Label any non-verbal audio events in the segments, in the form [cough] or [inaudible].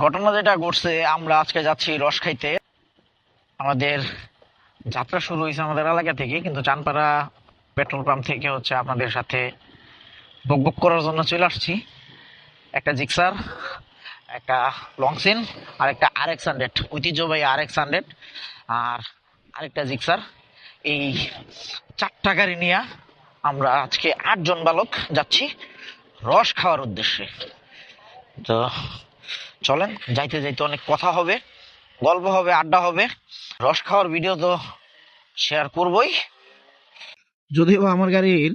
ঘটনা যেটা ঘটছে, আমরা আজকে যাচ্ছি রস খাইতে। আমাদের যাত্রা শুরু হয়েছে আমাদের এলাকা থেকে, কিন্তু চানপাড়া পেট্রোল পাম্প থেকে হচ্ছে আপনাদের সাথে বকবক করার জন্য চলে আসছি। একটা জিক্সার, একটা লংসিন আর একটা আর এক্স হান্ড্রেড, ঐতিহ্যবাহী আর এক্স হান্ড্রেড, আর আরেকটা জিক্সার। এই চারটা গাড়ি নিয়ে আমরা আজকে আটজন বালক যাচ্ছি রস খাওয়ার উদ্দেশ্যে। তো চলেন, যাইতে যাইতে অনেক কথা হবে, গল্প হবে, আড্ডা হবে। রস খাওয়ার ভিডিও তো শেয়ার করবই। যদিও আমার গাড়ির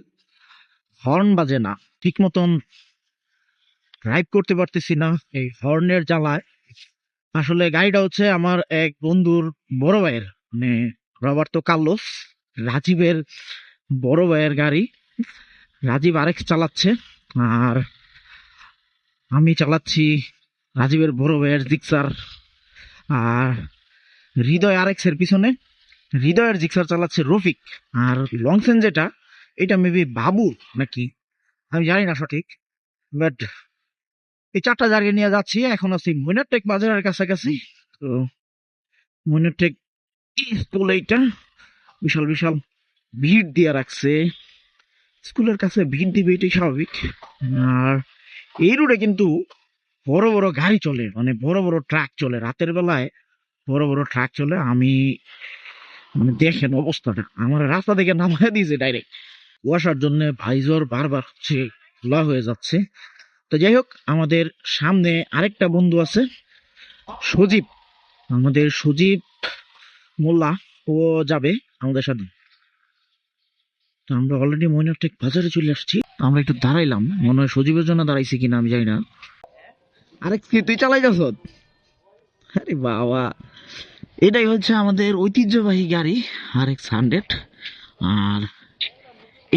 হর্ন বাজে না ঠিক মতন ড্রাইভ করতে পারতেছি না এই হর্নের জ্বালায়। আসলে গাড়িটা হচ্ছে আমার এক বন্ধুর বড় ভাইয়ের মানে রবার্তো কার্লোস, রাজীবের বড় ভাইয়ের গাড়ি। রাজীব আরেক চালাচ্ছে, আর আমি চালাচ্ছি রাজীবের বড় ভাইয়ের জিক্সার। আর হৃদয় আরেক্স এর পিছনে, হৃদয়ের জিক্সার চালাচ্ছে রফিক। আর লংসেন যেটা, এটা মেবি বাবু নাকি? আমি জানি না সঠিক বাট এই চারটা জায়গায় নিয়ে যাচ্ছি। এখন আছি মইনারটেক বাজারের কাছাকাছি। তো মইনারটেক স্কুল এইটা বিশাল বিশাল ভিড় দিয়ে রাখছে। স্কুলের কাছে ভিড় দিবে এটাই স্বাভাবিক। আর এই রোডে কিন্তু বড় বড় গাড়ি চলে মানে বড় বড় ট্রাক চলে। রাতের বেলায় বড় বড় ট্রাক চলে, আমি মানে দেখেন অবস্থাটা। আমার রাস্তা থেকে নামায় দিয়েছে ডাইরেক্ট কুয়াশার জন্য ভাইজর বারবার হচ্ছে খোলা হয়ে যাচ্ছে। তো যাই হোক, আমাদের সামনে আরেকটা বন্ধু আছে, সজীব। আমাদের সজীব মোল্লা, ও যাবে আমাদের সাথে। তো আমরা অলরেডি ময়নারটেক বাজারে চলে আসছি। আমরা একটু দাঁড়াইলাম। মনে হয় সজীবের জন্য দাঁড়াইছি কিনা আমি জানি না। আরে কি, তুই চালাই যাস আরে বাবা। এটাই হচ্ছে আমাদের ঐতিহ্যবাহী গাড়ি আর এক্স হান্ড্রেড আর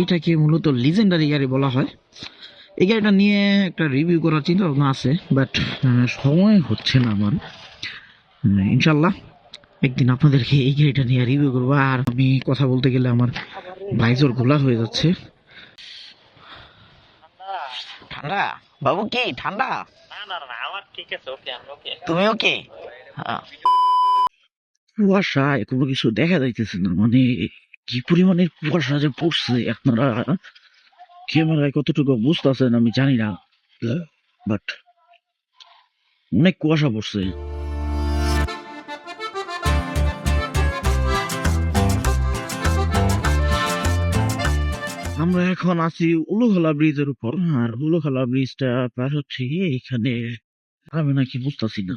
এটাকে মূলত লিজেন্ডারি গাড়ি বলা হয়। এই গাড়িটা নিয়ে একটা রিভিউ করার চিন্তা ভাবনা আছে বাট সময় হচ্ছে না আমার। ইনশাল্লাহ, একদিন আপনাদেরকে এই গাড়িটা নিয়ে রিভিউ করব। আর আমি কথা বলতে গেলে আমার ভাইজোর গোলা হয়ে যাচ্ছে। ঠান্ডা? বাবু কি, ঠান্ডা? না না না আমার ঠিক আছে ওকে আমি ওকে তুমি ওকে কুয়াশা কোনো কিছু দেখা যাইতেছে না মানে কি পরিমাণের কুয়াশা যে পড়ছে আপনারা ক্যামেরায় কতটুকু বুঝতেছেন আমি জানি না বাট অনেক কুয়াশা পড়ছে আমরা এখন আছি উলুখলা ব্রিজের উপর আর উলুখলা ব্রিজটা পার হচ্ছে এখানে আমি নাকি বুঝতেছি না।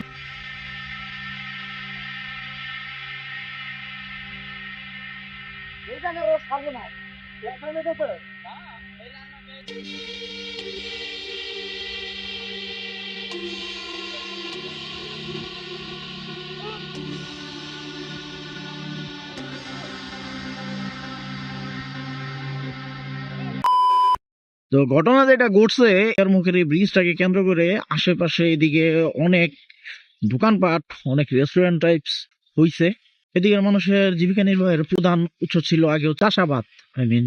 তো ঘটনা যেটা ঘটছে, এর মুখের এই ব্রিজটাকে কেন্দ্র করে আশেপাশে এদিকে অনেক দোকানপাট, অনেক রেস্টুরেন্ট টাইপস হইছে। এদিকের মানুষের জীবিকা নির্বাহের প্রধান উৎস ছিল আগে চাষাবাদ আই মিন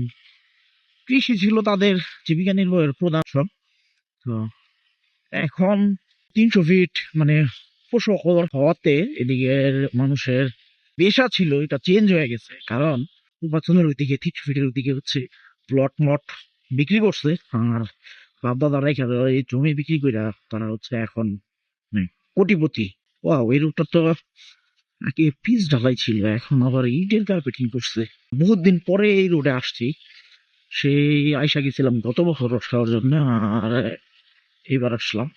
কৃষি ছিল তাদের জীবিকা নির্বাহের প্রধান উৎস। তো এখন তিনশো ফিট মানে উপশহর হওয়াতে এদিকের মানুষের পেশা ছিল, এটা চেঞ্জ হয়ে গেছে। কারণ নির্বাচনের ওইদিকে তিনশো ফিটের ওইদিকে হচ্ছে প্লট মট বিক্রি করছে, আর বাপদাদা রেখে এই জমি বিক্রি করে তারা হচ্ছে এখন মানে কোটিপতি। ও এই রূপটা তো আগে পিস ঢালাই ছিল এখন আবার ইটের কার্পেটিং করছে। বহুত দিন পরে এই রোডে আসছি, সেই আইসা গেছিলাম গত বছর রস খাওয়ার জন্য, আর এইবার আসলাম।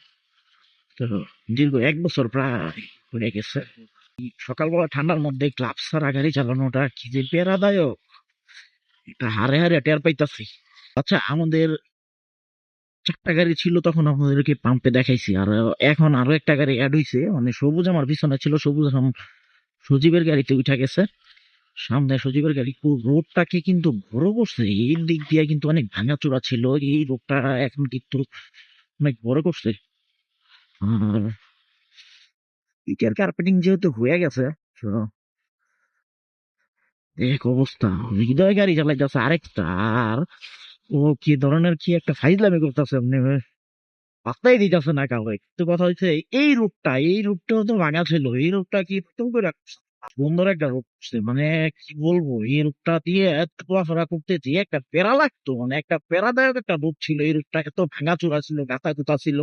তো দীর্ঘ এক বছর প্রায় হয়ে গেছে। সকালবেলা ঠান্ডার মধ্যে ক্লাব ছাড়া গাড়ি চালানোটা কি যে পেরাদায়ক এটা হারে হারে টের পাইতাছি। আচ্ছা আমাদের চারটা গাড়ি ছিল, তখন আপনাদেরকে পাম্পে দেখাইছি। আর এখন আরও একটা গাড়ি অ্যাড হয়েছে মানে সবুজ আমার পিছনে ছিল, সবুজ এখন সজীবের গাড়িতে উঠা গেছে। সামনে সজীবের গাড়ি রোডটাকে কিন্তু বড় করছে, এই দিক দিয়ে কিন্তু অনেক ভাঙাচোরা ছিল, এই রোডটা এখন কিন্তু অনেক বড় করছে। আর ইটার কার্পেটিং যেহেতু হয়ে গেছে এক অবস্থা, হৃদয় গাড়ি চালাই যাচ্ছে আরেকটা, আর ও কি ধরনের কি একটা ফাইজলামি করতেছে এমনি পাত্তাই দিতেছে না কাউকে। তো কথা হচ্ছে, এই রূপটা, এই রূপটাও তো ভাঙা ছিল। এই রূপটা কি করে সুন্দর একটা রূপ মানে কি বলব, এই রূপটা দিয়ে এত চলাফেরা করতে যে একটা প্যারা লাগতো মানে একটা প্যারাদায়ক একটা রূপ ছিল। এই রূপটা এত ভাঙা চূড়া ছিল গাতা গুতা ছিল।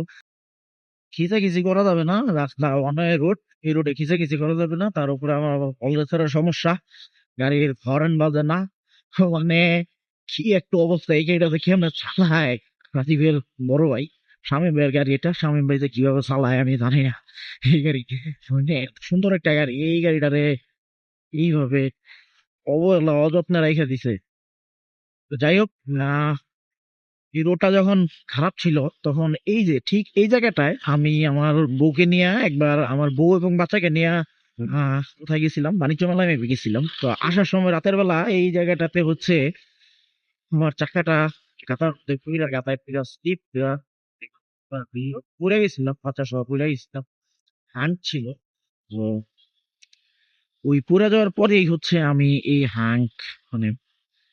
খিচাখিচি করা যাবে না রাস্তা অনেক রোড, এই রোডে খিচাখিচি করা যাবে না। তার উপরে আমার অলরেসারের সমস্যা। গাড়ির হরেন বাজে না। মানে কি একটা অবস্থা, এই গাড়িটা দেখে আমরা চালায়। রাজীবের বড় ভাই স্বামী ভাইয়ের গাড়ি এটা। স্বামী ভাই যে কীভাবে চালায় আমি জানি না। এই গাড়ি এত সুন্দর একটা গাড়ি, এই গাড়িটারে এইভাবে অবহেলা, অযত্নে রেখে দিছে। যাই হোক এই রোডটা যখন খারাপ ছিল, তখন এই যে ঠিক এই জায়গাটায় আমি আমার বউকে নিয়ে একবার, আমার বউ এবং বাচ্চাকে নিয়ে কোথায় গেছিলাম? বাণিজ্য মেলায় আমি গেছিলাম। তো আসার সময় রাতের বেলা এই জায়গাটাতে হচ্ছে আমার চাকাটা গাতার পুরা গাতায় পুরা স্লিপ পুরা পুড়ে গেছিলাম পাঁচা সহ পুড়ে গেছিলাম হাঁট ছিল ওই পুড়ে যাওয়ার পরেই হচ্ছে আমি এই হাঙ্ক মানে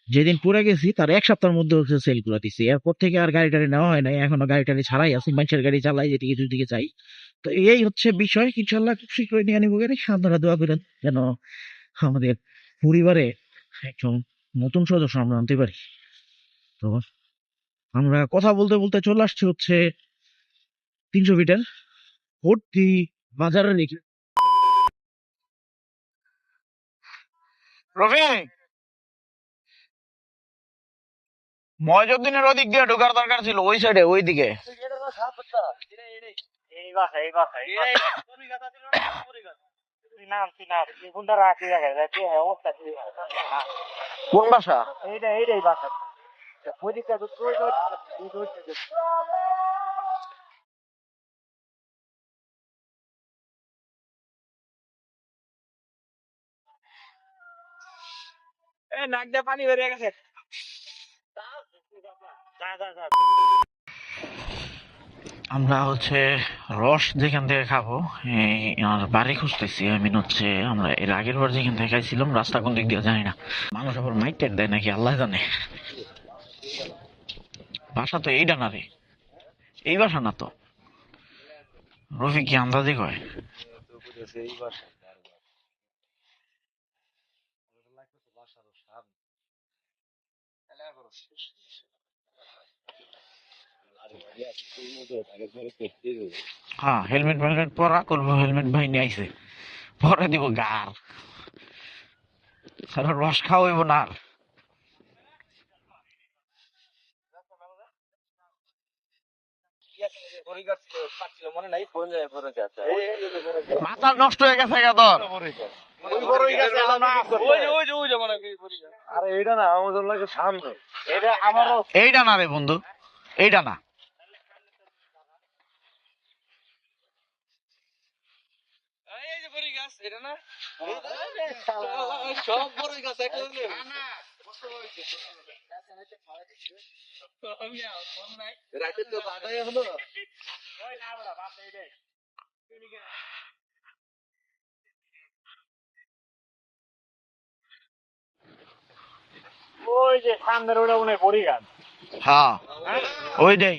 যেদিন পুড়ে গেছি তার এক সপ্তাহের মধ্যে হচ্ছে সেল করে দিছি এরপর থেকে আর গাড়ি টাড়ি নেওয়া হয় নাই এখনও গাড়ি টাড়ি ছাড়াই আছি মানুষের গাড়ি চালাই যেদিকে যেদিকে যাই তো এই হচ্ছে বিষয় ইনশাল্লাহ খুব শীঘ্রই নিয়ে নিবো গাড়ি আপনারা দোয়া করেন যেন আমাদের পরিবারে একজন নতুন সদস্য আমরা আনতে পারি তো আমরা কথা বলতে বলতে চলে আসছি হচ্ছে তিনশো ফিটের ভর্তি বাজারে রফিক! ময়জুদ্দিনের ওই দিক দিয়ে ঢোকার দরকার ছিল ওই সাইডে ওই দিকে। এই বাসা। এই বাসা। আমরা হচ্ছে রস যেখান থেকে খাব আর বাড়ি খুঁজতেছি আমি হচ্ছে আমরা এর আগের বার যেখান থেকে খাইছিলাম, রাস্তা কোন দিক দিয়ে জানি না। মানুষ আবার মাইক টেট দেয় নাকি, আল্লাহ জানে। বাসা তো এইটা না এই ভাষা না তো। রফি কি আন্দাজি কয়? হ্যাঁ হেলমেট হেলমেট পরা, করব হেলমেট ভাই নিয়ে আইছে। পরে দিব গার। রস খাওয়াইব না আর মনে নাই ফোন যায় ফোন যাচ্ছে মাথা নষ্ট হয়ে গেছে গা তোর। আরে এইটা না আমাদের লাগে সামনে। এটা আমারও এইটা না রে বন্ধু এইটা না। এই যে বড়ি গাছ এটা না সব বড়ি গাছ একলাগে রাতে তো হলো ওই না বড় বাপ এই যে সামনের ওটা মনে বড়ি গাছ হ্যাঁ ওই দেই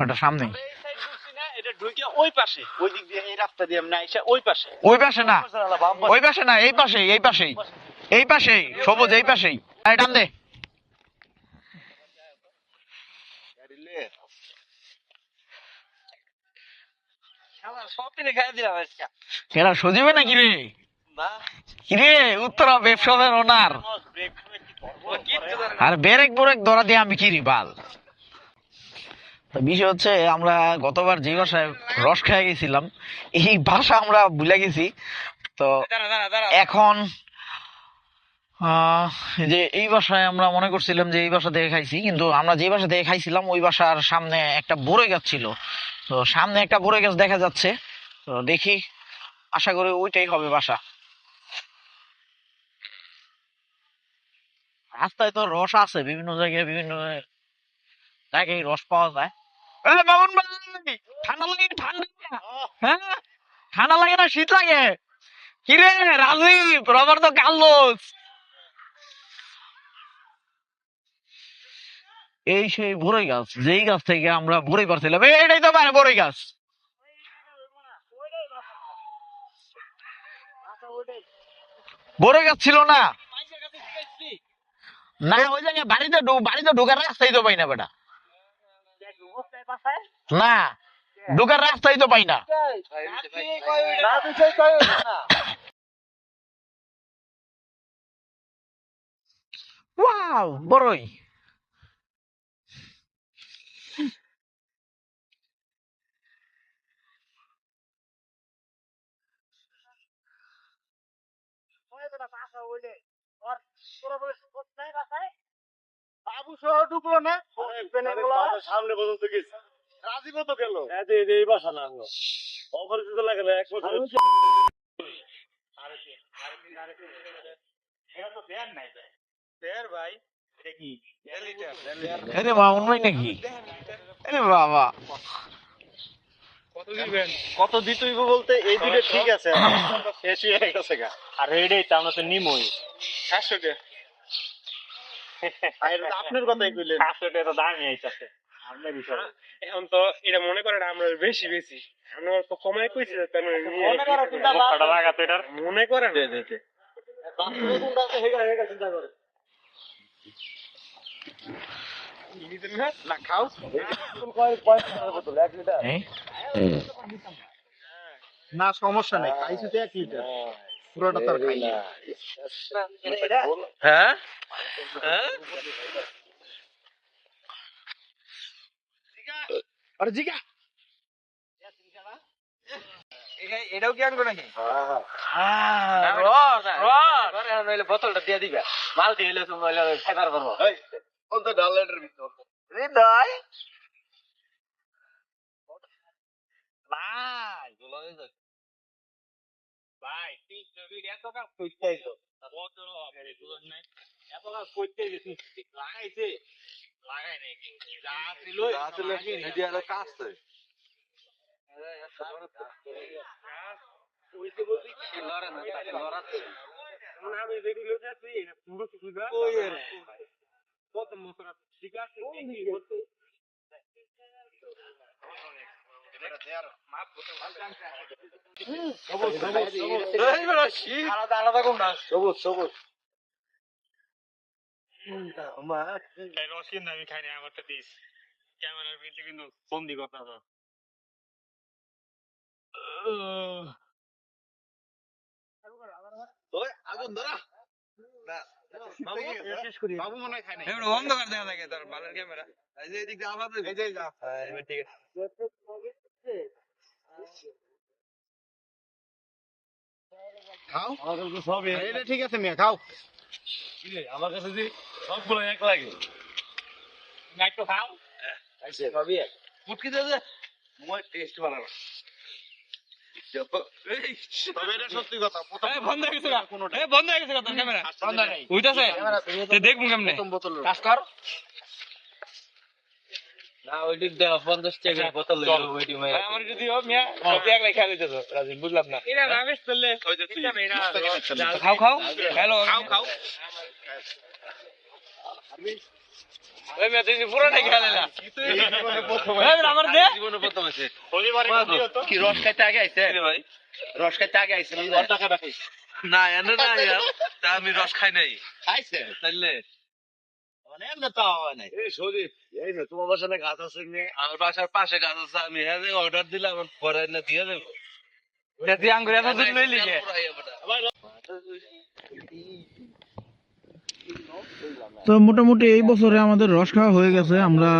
ওটা সামনে এটা ঢুকে ওই পাশে ওই দিক দিয়ে এই রাস্তা দিয়ে আমরা আইসা ওই পাশে ওই পাশে না ওই পাশে না এই পাশেই এই পাশেই এই পাশেই সবুজ এই পাশেই এই টান দে সব দিনে খাই দিলাম আজকে এরা সজিবে না কিরে না কিরে উত্তরা ব্যবসাদের ওনার আর বেরেক বোরেক ধরা দিয়ে আমি কিরি বাল? বিষয় হচ্ছে আমরা গতবার যে বাসায় রস খেয়ে গেছিলাম এই ভাষা আমরা ভুলে গেছি। তো এখন যে এই ভাষায় আমরা মনে করছিলাম যে এই ভাষা থেকে খাইছি কিন্তু আমরা যে ভাষা থেকে খাইছিলাম ওই ভাষার সামনে একটা বড়ই গাছ ছিল তো সামনে একটা বড়ই গাছ দেখা যাচ্ছে। তো দেখি, আশা করি ওইটাই হবে বাসা। রাস্তায় তো রস আছে, বিভিন্ন জায়গায় বিভিন্ন জায়গায় রস পাওয়া যায়। হ্যাঁ ঠান্ডা লাগে না, শীত লাগে। কিরে, রাজীব রবার্তো কার্লোস এই সেই বড়ই গাছ, যেই গাছ থেকে আমরা বড়ই পারছিলাম এটাই তো মানে বড়ই গাছ। বড়ই গাছ ছিল না। না, ওই জায়গায় বাড়িতে বাড়িতে ঢোকার রাস্তাই তো পাই না বেটা। না, ঢোকার রাস্তাই তো পাই না। ওয়াও বড়ই বাবু সহ ঢুকলো না? সামনে পর্যন্ত গেছে রাজীব তো গেল? এই বাসা না অপরিচিত লাগে না এক বছর। আরে মামুন ভাই। নাকি? আরে বাবা। কত দিতে হইব বলতে এই দুটো ঠিক আছে [coughs] শেষ হয়ে গেছে গা। আর এটাই তো আমরা তো নিমই। সাতশো কে? [laughs] আপনার কথাই কইলেন। আইতাছে। আপনার বিষয়। এখন তো এটা মনে করেন আমরা বেশি বেশি। আমরা তো কমাই কইছি তেমন মনে করো চিন্তা এটার মনে করেন? চিন্তা করে। না খাও। এক লিটার। এই, না। সমস্যা নেই খাইছি তো এক লিটার। পুরোটা তোর খাই হ্যাঁ আরে জিগা এটাও কি আনব নাকি বোতলটা দিয়ে দিবা মাল দিয়ে হইলে তুমি লিটার ভিতর হৃদয় ভাই ভাই তুই যদি এত কাজ করতে কত হবে রে তুই নাই এত কাজ করতে লাগাইছে লাগাই নাই যা ছিল যা ছিল এই যে একটা কাজ তো কি কত মশরা ঠিক আছে বাবু মনে হয় খায় না অন্ধকার দেখা থাকে ক্যামেরা যে এদিক দিয়ে আবার ঠিক আছে খাও। সবই এটা ঠিক আছে মিয়া খাও। আমার কাছে যে সবগুলো এক লাগে। একটু খাও। সবই এক। মুটকি দে দে মই টেস্ট বানাবো তবে সত্যি কথা প্রথম বন্ধ গেছে এ বন্ধ গেছে তোর ক্যামেরা বন্ধ নাই দেখব কেমনে? কাজ কর না ওইটি দেওয়া পঞ্চাশ টাকা বোতল ওইটি ভাই, আমার যদি বুঝলাম না। খাও খাও। হ্যালো খাও খাও। কি রস খাইতে আগে ভাই? রস খাইতে আগে রাখিস না এনে না [laughs] আমি রস খাই নাই। খাইছে। তাইলে? এমনি তো হয় নাই এই সদীপ এই না তোমার বাসায় গাছ আছে নি? আমার বাসার পাশে গাছ আছে আমি হ্যাঁ অর্ডার দিলাম পরে না দিয়ে দেবো। তুই আঙ্গুর এত দূর লইলি কে তো মোটামুটি এই বছরে আমাদের রস খাওয়া হয়ে গেছে আমরা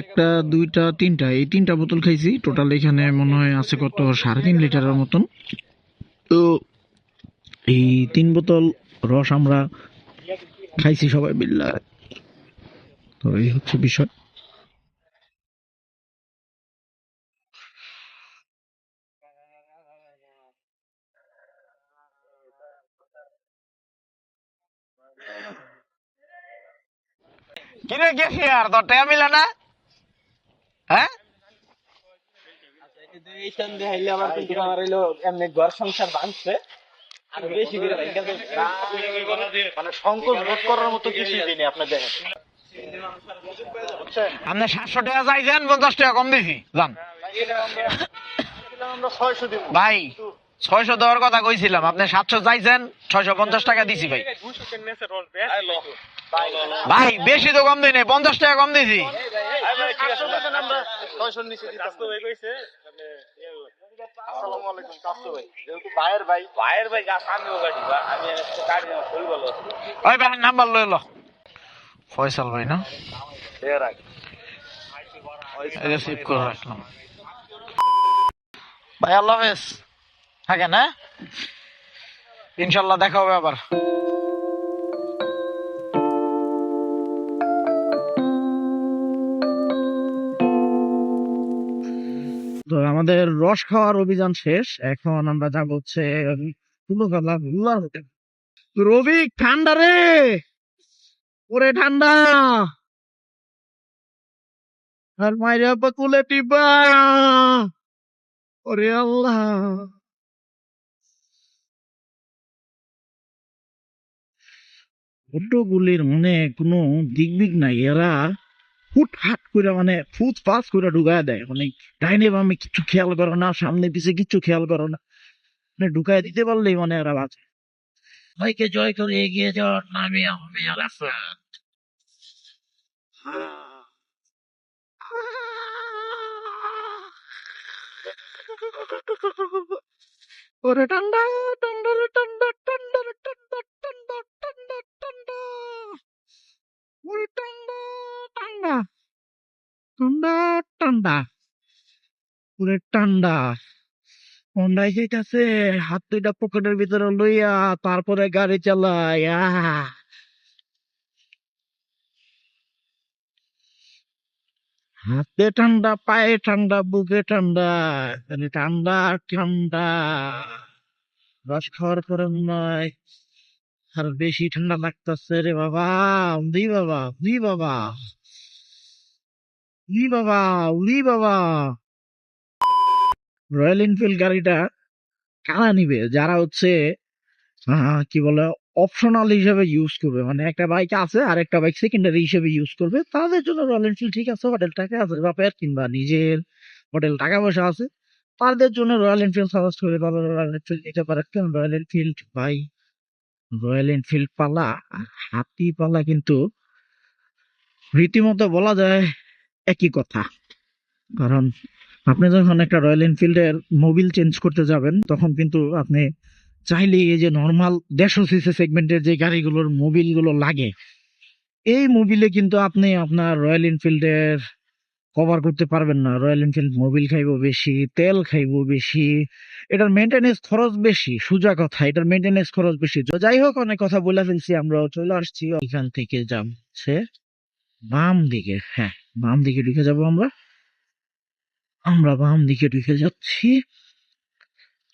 একটা দুইটা তিনটা এই তিনটা বোতল খাইছি। টোটাল এখানে মনে হয় আছে কত? সাড়ে তিন লিটারের মতন। তো এই তিন বোতল রস আমরা খাইছি সবাই বিল্লা তো এই হচ্ছে বিষয়। কিরে গেছি আর তোর টাকা মিলে না? হ্যাঁ? ঘর সংসার ভাঙছে যায়। মানে সংকট বোধ করার মতো কিছুই দিনে আপনি দেখেন আপনি সাতশো টাকা চাইছেন পঞ্চাশ টাকা কম দিছি যান ভাই ছয়শো দেওয়ার কথা কইছিলাম আপনি সাতশো চাইছেন ছয়শো পঞ্চাশ টাকা দিছি ভাই ভাই বেশি তো কম দিই পঞ্চাশ টাকা কম দিছি ভাই ভাই নাম্বার লো ফয়সাল ভাই, না? ভাই, আল্লাহ হাফেজ। থাকে না ইনশাল্লাহ দেখা হবে আবার। তো আমাদের রস খাওয়ার অভিযান শেষ। এখন আমরা যাব হচ্ছে রবি ঠান্ডা রে! ওরে ঠান্ডা। আর মাইরে আব্বা কুলে টিপা ওরে আল্লাহ। মানে কোনো দিকবিক নাই। এরা হুট হাট করে মানে ফুট ফাস করে ঢুকায় দেয়। মানে ডাইনে বামে খেয়াল করো না, সামনে পিছে কিচ্ছু খেয়াল করো না। মানে ঢুকায় দিতে পারলেই মানে এরা বাঁচে। ভাইকে জয় করে এগিয়ে যাওয়ার নামে হবে আলাফাত। ওরে ঠান্ডা ঠান্ডা ঠান্ডা ঠান্ডা ঠান্ডা ঠান্ডা ঠান্ডা ঠান্ডা ওরে ঠান্ডা ঠান্ডা ঠান্ডা ঠান্ডা পুরে ঠান্ডা যাইতাছে হাত দুইটা পকেটের ভিতরে লইয়া তারপরে গাড়ি চালাই হাতে ঠান্ডা, পায়ে ঠান্ডা, বুকে ঠান্ডা ঠান্ডা ঠান্ডা। রস খাওয়ার পরে নয় আর বেশি ঠান্ডা লাগতেছে রে বাবা উলি বাবা উলি বাবা। উলি বাবা উলি বাবা। রয়্যাল এনফিল্ড গাড়িটা কারা নিবে? যারা হচ্ছে কি বলে অপশনাল হিসেবে ইউজ করবে। মানে একটা বাইক আছে, আর একটা বাইক সেকেন্ডারি হিসেবে ইউজ করবে। তাদের জন্য রয়্যাল এনফিল্ড ঠিক আছে হোটেল টাকা আছে বাপের কিংবা নিজের হোটেল টাকা পয়সা আছে। তাদের জন্য রয়্যাল এনফিল্ড সাজেস্ট করে তারা রয়্যাল এনফিল্ড নিতে পারে। কেন রয়্যাল এনফিল্ড ভাই রয়্যাল এনফিল্ড পালা আর হাতি পালা কিন্তু রীতিমতো বলা যায় একই কথা। কারণ আপনি যখন একটা রয়্যাল এনফিল্ডের মোবিল চেঞ্জ করতে যাবেন, তখন কিন্তু আপনি চাইলে এই যে নর্মাল দেড়শো সিসি সেগমেন্টের যে গাড়িগুলোর মোবিলগুলো লাগে, এই মোবিলে কিন্তু আপনি আপনার রয়্যাল এনফিল্ডের কভার করতে পারবেন না। রয়্যাল এনফিল্ড মোবিল খাইবো বেশি, তেল খাইব বেশি, এটার মেনটেনেন্স খরচ বেশি, সোজা কথা, এটার মেনটেনেন্স খরচ বেশি। যাই হোক, অনেক কথা বলে ফেলছি আমরা চলে আসছি। এখান থেকে যাচ্ছে বাম দিকে হ্যাঁ বাম দিকে ঢুকে যাব আমরা। আমরা বাম দিকে ঢুকে যাচ্ছি।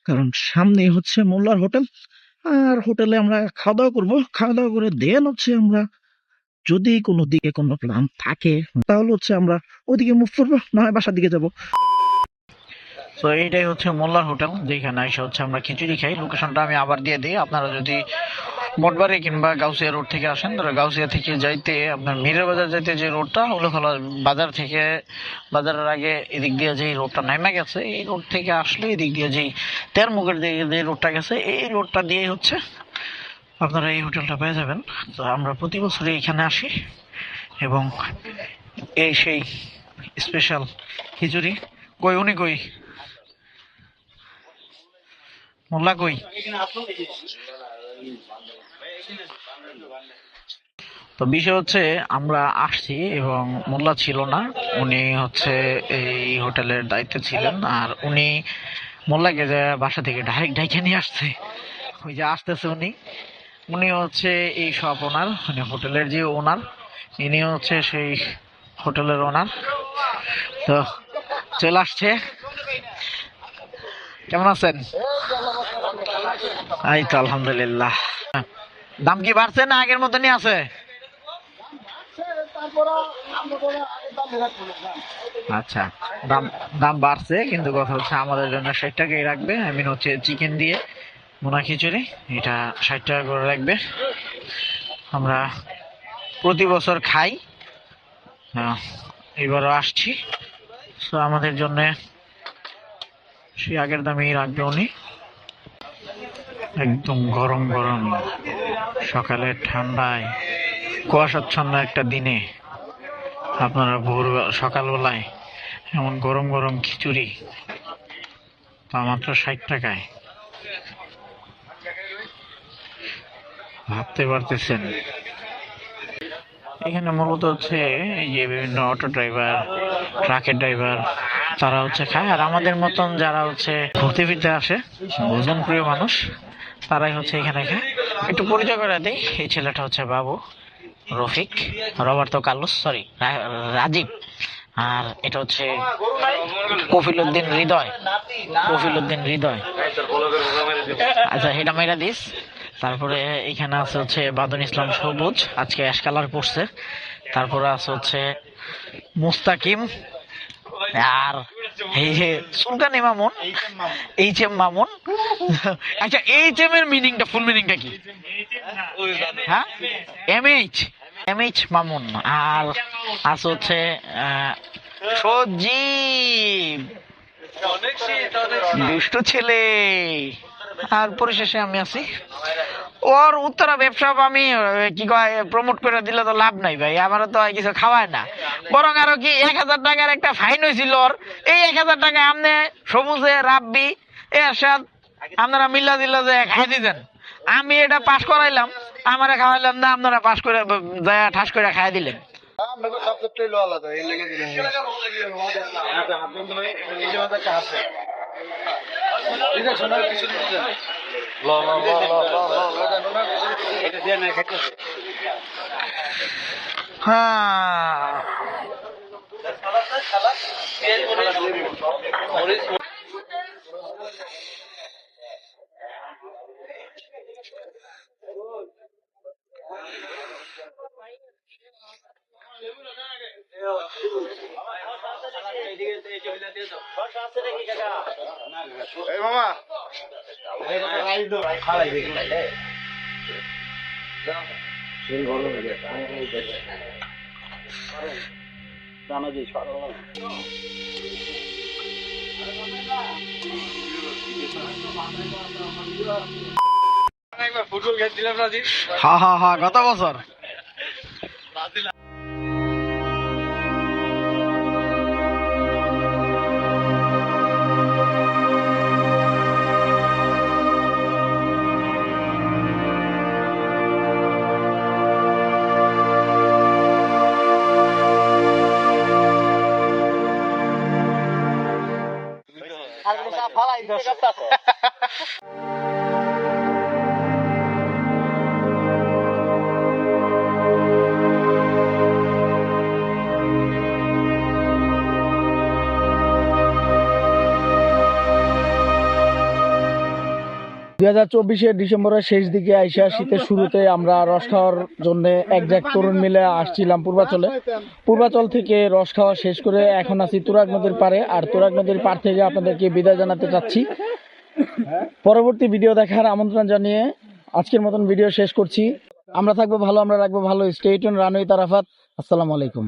কারণ সামনে হচ্ছে মোল্লার হোটেল। আর হোটেলে আমরা খাওয়া দাওয়া করব। খাওয়া দাওয়া করে দেন হচ্ছে আমরা। যদি কোনো দিকে কোনো প্ল্যান থাকে, তাহলে হচ্ছে আমরা ওদিকে মুভ করব, না হয় বাসার দিকে যাব। তো এইটাই হচ্ছে মোল্লার হোটেল, যেখানে এসে হচ্ছে আমরা খিচুড়ি খাই। লোকেশনটা আমি আবার দিয়ে দিই। আপনারা যদি মঠবাড়ি কিংবা গাউসিয়া রোড থেকে আসেন তাহলে গাউসিয়া থেকে যাইতে, আপনার মিরের বাজার যাইতে যে রোডটা, উলুখলা বাজার থেকে, বাজারের আগে এদিক দিয়ে যে রোডটা নামে গেছে, এই রোড থেকে আসলে এদিক দিয়ে যে তেরমুখের দিকে যে রোডটা গেছে, এই রোডটা দিয়ে হচ্ছে আপনারা এই হোটেলটা পেয়ে যাবেন। তো আমরা প্রতি বছরই এখানে আসি এবং এই সেই স্পেশাল খিচুড়ি। কই, উনি কই? মোল্লা কই? তো বিষয় হচ্ছে, আমরা আসছি এবং মোল্লা ছিল না। উনি হচ্ছে এই হোটেলের দায়িত্বে ছিলেন আর উনি মোল্লাকে যে বাসা থেকে ডাইরেক্ট ডাইকে নিয়ে আসছে, ওই যে আসতেছে উনি। উনি হচ্ছে এই সব ওনার মানে হোটেলের যে ওনার ইনি হচ্ছে সেই হোটেলের ওনার তো চলে আসছে। কেমন আছেন? এই তো আলহামদুলিল্লাহ। দাম কি বাড়ছে না আগের মতনই আছে? আচ্ছা দাম দাম বাড়ছে কিন্তু কথা হচ্ছে আমাদের জন্য ষাট টাকাই রাখবে। আই মিন হচ্ছে চিকেন দিয়ে মোনা খিচুড়ি এটা ষাট টাকা করে রাখবে। আমরা প্রতি বছর খাই। আহ, এবারও আসছি। তো আমাদের জন্য সে আগের দামেই রাখবে উনি। একদম গরম গরম। সকালে ঠান্ডায়, কুয়াশাচ্ছন্ন একটা দিনে আপনারা ভোর সকালবেলায় এমন গরম গরম খিচুড়ি, তা মাত্র ষাট টাকায়। ভাবতে পারতেছেন? এখানে মূলত হচ্ছে এই যে বিভিন্ন অটো ড্রাইভার, ট্রাকের ড্রাইভার তারা হচ্ছে খায়। আর আমাদের মতন যারা হচ্ছে ঘুরতে আসে ভোজন প্রিয় মানুষ, তারাই হচ্ছে এখানে খায়। একটু পরিচয় করে দিই, এই ছেলেটা হচ্ছে Babu Rafiq, Roberto Carlos sorry Rajib. আর এটা হচ্ছে কফিল উদ্দিন হৃদয় কফিল উদ্দিন হৃদয়। আচ্ছা এটা মেরা দিস। তারপরে এখানে আছে হচ্ছে বাদন ইসলাম সবুজ, আজকে অ্যাশ কালার পড়ছে তারপরে আছে হচ্ছে মুস্তাকিম আর সুলতানি মামুন এইচ এম মামুন। আচ্ছা এইচ এম এর মিনিংটা ফুল মিনিংটা কি? হ্যাঁ? M H M H Mamun. আর আস হচ্ছে আহ, সজীব। দুষ্ট ছেলে। আর পরিশেষে আমি আছি। ওর উত্তরা ব্যবসা আমি কি কয় প্রমোট করে দিলে তো লাভ নাই ভাই আমারও তো আর কিছু খাওয়ায় না। বরং আরও কি এক হাজার টাকার একটা ফাইন হয়েছিল ওর। এই এক হাজার টাকা আমনে সবুজে রাব্বি এরশাদ আপনারা মিল্লা দিল্লা যে খাই দিতেন। আমি এটা পাশ করাইলাম আমারে খাওয়াইলাম না আপনারা পাশ করে যায় ঠাস করে খাই দিলেন। হ্যাঁ একবার ফুটবল খেলছিলাম না জি হা হা হা গত বছর। ফালাই দশ [laughs] দুই হাজার ডিসেম্বরের শেষ দিকে আইসা শীতের শুরুতে আমরা রস খাওয়ার জন্য একজাক তরুণ মিলে আসছিলাম পূর্বাচলে। পূর্বাচল থেকে রস খাওয়া শেষ করে এখন আছি তুরাগ নদীর পারে আর তুরাগ নদীর পার থেকে আপনাদেরকে বিদায় জানাতে চাচ্ছি। পরবর্তী ভিডিও দেখার আমন্ত্রণ জানিয়ে আজকের মতন ভিডিও শেষ করছি। আমরা থাকব ভালো, আমরা রাখব ভালো। স্টেটন রানওয়ে তারাফাত। আসসালামু আলাইকুম।